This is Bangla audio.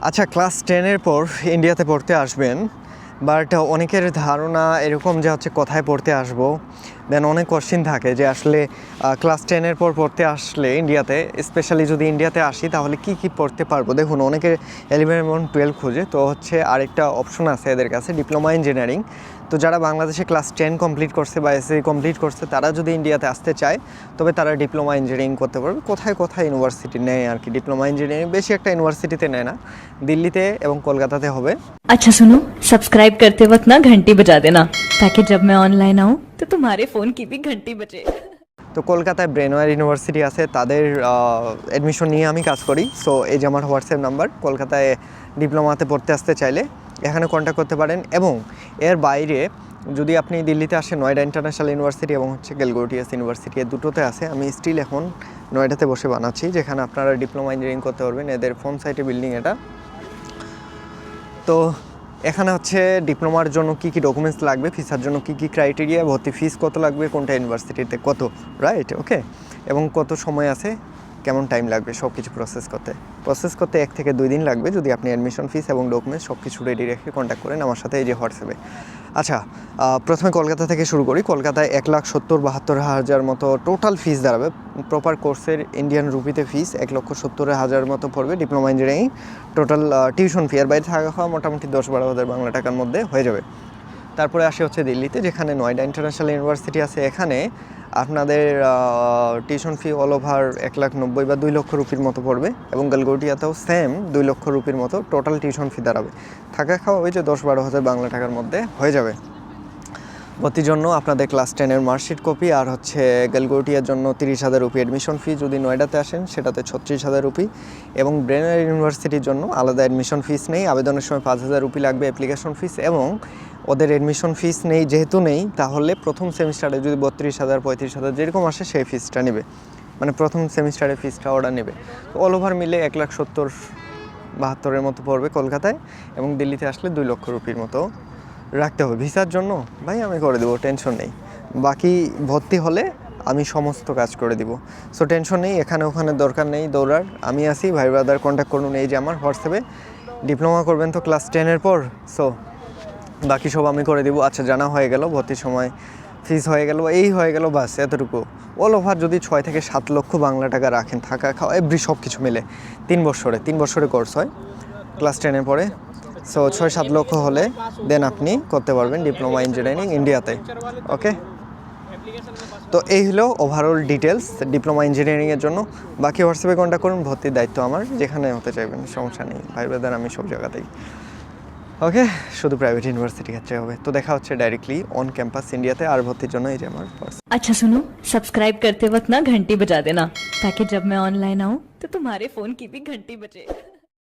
আচ্ছা ক্লাস টেনের পর ইন্ডিয়াতে পড়তে আসবেন, বাট অনেকের ধারণা এরকম যে হচ্ছে কোথায় পড়তে আসব। দেন অনেক কোশ্চিন থাকে যে আসলে ক্লাস টেনের পর পড়তে আসলে ইন্ডিয়াতে স্পেশালি যদি ইন্ডিয়াতে আসি তাহলে কি কি পড়তে পারবো দেখুন অনেকে এলিভেন এবং টুয়েলভ খুঁজে তো হচ্ছে আরেকটা অপশন আছে এদের কাছে ডিপ্লোমা ইঞ্জিনিয়ারিং তো যারা বাংলাদেশে ক্লাস টেন কমপ্লিট করছে বা এসএ কমপ্লিট করছে তারা যদি ইন্ডিয়াতে আসতে চায় তবে তারা ডিপ্লোমা ইঞ্জিনিয়ারিং করতে পারবে কোথায় কোথায় ইউনিভার্সিটি নেয় আর কি ডিপ্লোমা ইঞ্জিনিয়ারিং বেশি একটা ইউনিভার্সিটিতে নেয় না দিল্লিতে এবং কলকাতাতে হবে अच्छा सुनो सब्सक्राइब करते वक्त ना घंटी बजा देना ताकि जब मैं ऑनलाइन आऊँ तो तुम्हारे फोन की भी घंटी बजे তো কলকাতায় ব্রেনওয়ার ইউনিভার্সিটি আছে তাদের অ্যাডমিশন নিয়ে আমি কাজ করি সো এই যে আমার হোয়াটসঅ্যাপ নাম্বার কলকাতায় ডিপ্লোমাতে পড়তে আসতে চাইলে এখানে কন্ট্যাক্ট করতে পারেন এবং এর বাইরে যদি আপনি দিল্লিতে আসেন নয়ডা ইন্টারন্যাশনাল ইউনিভার্সিটি এবং হচ্ছে গেলগোটিয়াস ইউনিভার্সিটি এর দুটোতে আছে আমি স্টিল এখন নয়ডাতে বসে বানাচ্ছি যেখানে আপনারা ডিপ্লোমা ইঞ্জিনিয়ারিং করতে পারবেন এদের ফোন সাইটে বিল্ডিং এটা তো এখানে হচ্ছে ডিপ্লোমার জন্য কি কি ডকুমেন্টস লাগবে ফিসার জন্য কি কি ক্রাইটেরিয়া ভর্তি ফিস কত লাগবে, কোনটা ইউনিভার্সিটিতে কত রাইট ওকে এবং কত সময় আছে, কেমন টাইম লাগবে সব কিছু প্রসেস করতে। প্রসেস করতে এক থেকে দুই দিন লাগবে যদি আপনি অ্যাডমিশন ফিস এবং ডকুমেন্টস সব কিছু রেডি রেখে কন্ট্যাক্ট করেন আমার সাথে এই যে হোয়াটসঅ্যাপে। আচ্ছা প্রথমে কলকাতা থেকে শুরু করি। কলকাতায় এক লাখ সত্তর বাহাত্তর হাজার মতো টোটাল ফিস দাঁড়াবে। প্রপার কোর্সের ইন্ডিয়ান রুপিতে ফিস এক লক্ষ সত্তর হাজার মতো পড়বে diploma engineering total tuition fee আর বাইরে থাকা খাওয়া মোটামুটি দশ বারো হাজার বাংলা টাকার মধ্যে হয়ে যাবে। তারপরে আসে হচ্ছে দিল্লিতে, যেখানে নয়ডা ইন্টারন্যাশনাল ইউনিভার্সিটি আছে। এখানে আপনাদের টিউশন ফি অল ওভার এক লাখ নব্বই বা দুই লক্ষ রুপির মতো পড়বে এবং গালগোটিয়াতেও সেম দুই লক্ষ রুপির মতো টোটাল টিউশন ফি দাঁড়াবে। থাকা খাওয়া ওই যে দশ বারো হাজার বাংলা টাকার মধ্যে হয়ে যাবে। ভর্তির জন্য আপনাদের ক্লাস টেনের মার্কশিট কপি আর হচ্ছে গেলগোটিয়ার জন্য তিরিশ হাজার রুপি অ্যাডমিশন ফি যদি নয়ডাতে আসেন, সেটাতে ছত্রিশ হাজার রুপি। এবং ব্রেনার ইউনিভার্সিটির জন্য আলাদা অ্যাডমিশন ফিস নেই। আবেদনের সময় পাঁচ হাজার রুপি লাগবে অ্যাপ্লিকেশন ফিস এবং ওদের অ্যাডমিশন ফিস নেই, যেহেতু নেই, তাহলে প্রথম সেমিস্টারে যদি বত্রিশ হাজার, পঁয়ত্রিশ হাজার যেরকম আসে, সেই ফিসটা নেবে। মানে প্রথম সেমিস্টারে ফিসটা ওরা নেবে। তো অল ওভার মিলে এক লাখ সত্তর বাহাত্তরের মতো পড়বে কলকাতায় এবং দিল্লিতে আসলে দুই লক্ষ রুপির মতো রাখতে হবে। ভিসার জন্য ভাই আমি করে দেবো টেনশন নেই। বাকি ভর্তি হলে আমি সমস্ত কাজ করে দিব। সো টেনশন নেই, এখানে ওখানে দরকার নেই দৌড়ার। আমি আসি ভাই ব্রাদার কন্ট্যাক্ট করুন এই যে আমার হোয়াটসঅ্যাপে। ডিপ্লোমা করবেন তো ক্লাস টেনের পর। সো বাকি সব আমি করে দিব। আচ্ছা জানা হয়ে গেল, ভর্তির সময় ফিস হয়ে গেল, এই হয়ে গেল, বাস, এতটুকু। অল ওভার যদি ছয় থেকে সাত লক্ষ বাংলা টাকা রাখেন, থাকা, খাওয়া এভরি সব কিছু মিলে। তিন বছরে তিন বছরে কোর্স হয়। ক্লাস টেনের পরে সো ছয় সাত লক্ষ হলে দেন আপনি করতে পারবেন ডিপ্লোমা ইঞ্জিনিয়ারিং ইন্ডিয়াতে ওকে তো এই হলো ওভারঅল ডিটেলস ডিপ্লোমা ইঞ্জিনিয়ারিংয়ের জন্য বাকি হোয়াটসঅ্যাপে কন্ট্যাক্ট করুন ভর্তির দায়িত্ব আমার যেখানে হতে চাইবেন সমস্যা নেই ভাই ব্রাদার আমি সব জায়গাতেই ওকে শুধু প্রাইভেট ইউনিভার্সিটি ক্ষেত্রে হবে তো দেখা হচ্ছে ডাইরেক্টলি অন ক্যাম্পাস ইন্ডিয়াতে আর ভর্তির জন্য এই যে আমার person। अच्छा सुनो सब्सक्राइब करते वक्त ना घंटी बजा देना ताकि जब मैं ऑनलाइन आऊँ तो तुम्हारे फोन की भी घंटी बजे